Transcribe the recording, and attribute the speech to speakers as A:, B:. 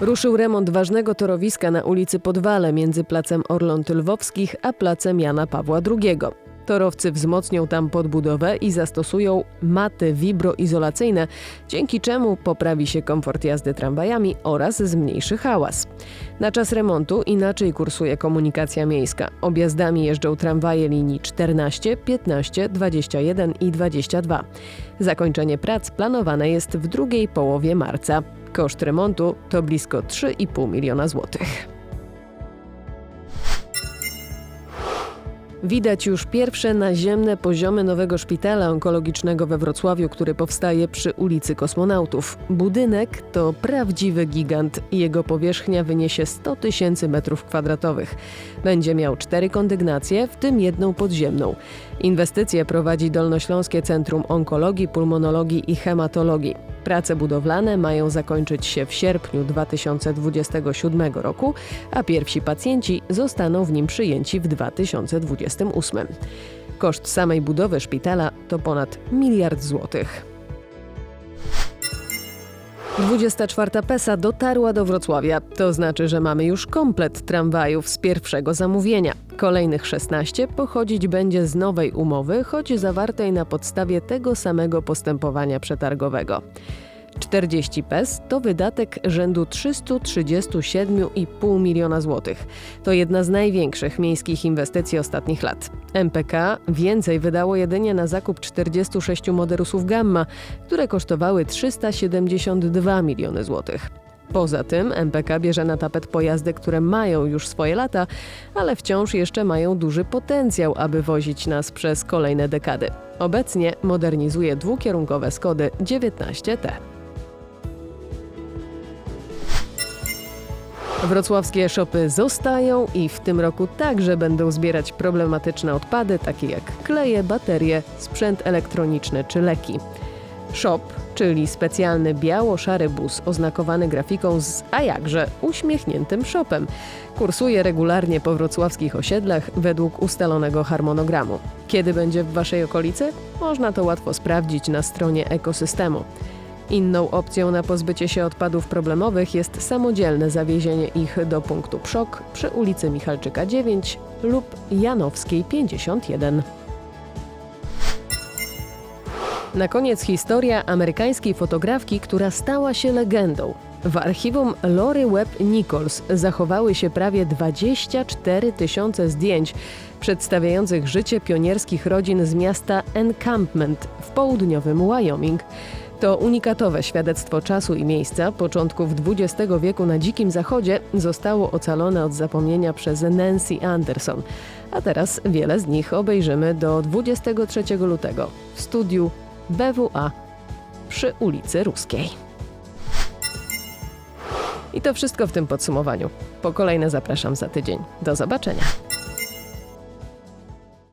A: Ruszył remont ważnego torowiska na ulicy Podwale między placem Orląt Lwowskich a placem Jana Pawła II. Torowcy wzmocnią tam podbudowę i zastosują maty wibroizolacyjne, dzięki czemu poprawi się komfort jazdy tramwajami oraz zmniejszy hałas. Na czas remontu inaczej kursuje komunikacja miejska. Objazdami jeżdżą tramwaje linii 14, 15, 21 i 22. Zakończenie prac planowane jest w drugiej połowie marca. Koszt remontu to blisko 3,5 miliona złotych. Widać już pierwsze naziemne poziomy nowego szpitala onkologicznego we Wrocławiu, który powstaje przy ulicy Kosmonautów. Budynek to prawdziwy gigant. Jego powierzchnia wyniesie 100 tysięcy metrów kwadratowych. Będzie miał cztery kondygnacje, w tym jedną podziemną. Inwestycje prowadzi Dolnośląskie Centrum Onkologii, Pulmonologii i Hematologii. Prace budowlane mają zakończyć się w sierpniu 2027 roku, a pierwsi pacjenci zostaną w nim przyjęci w 2028. Koszt samej budowy szpitala to ponad miliard złotych. 24 PESA dotarła do Wrocławia. To znaczy, że mamy już komplet tramwajów z pierwszego zamówienia. Kolejnych 16 pochodzić będzie z nowej umowy, choć zawartej na podstawie tego samego postępowania przetargowego. 40 PES to wydatek rzędu 337,5 miliona złotych. To jedna z największych miejskich inwestycji ostatnich lat. MPK więcej wydało jedynie na zakup 46 moderusów Gamma, które kosztowały 372 miliony złotych. Poza tym MPK bierze na tapet pojazdy, które mają już swoje lata, ale wciąż jeszcze mają duży potencjał, aby wozić nas przez kolejne dekady. Obecnie modernizuje dwukierunkowe Skody 19T. Wrocławskie szopy zostają i w tym roku także będą zbierać problematyczne odpady, takie jak kleje, baterie, sprzęt elektroniczny czy leki. Shop, czyli specjalny biało-szary bus oznakowany grafiką z, a jakże, uśmiechniętym shopem, kursuje regularnie po wrocławskich osiedlach według ustalonego harmonogramu. Kiedy będzie w Waszej okolicy? Można to łatwo sprawdzić na stronie ekosystemu. Inną opcją na pozbycie się odpadów problemowych jest samodzielne zawiezienie ich do punktu PSZOK przy ulicy Michalczyka 9 lub Janowskiej 51. Na koniec historia amerykańskiej fotografki, która stała się legendą. W archiwum Lori Webb Nichols zachowały się prawie 24 tysiące zdjęć przedstawiających życie pionierskich rodzin z miasta Encampment w południowym Wyoming. To unikatowe świadectwo czasu i miejsca początków XX wieku na Dzikim Zachodzie zostało ocalone od zapomnienia przez Nancy Anderson. A teraz wiele z nich obejrzymy do 23 lutego w studiu BWA przy ulicy Ruskiej. I to wszystko w tym podsumowaniu. Po kolejne zapraszam za tydzień. Do zobaczenia.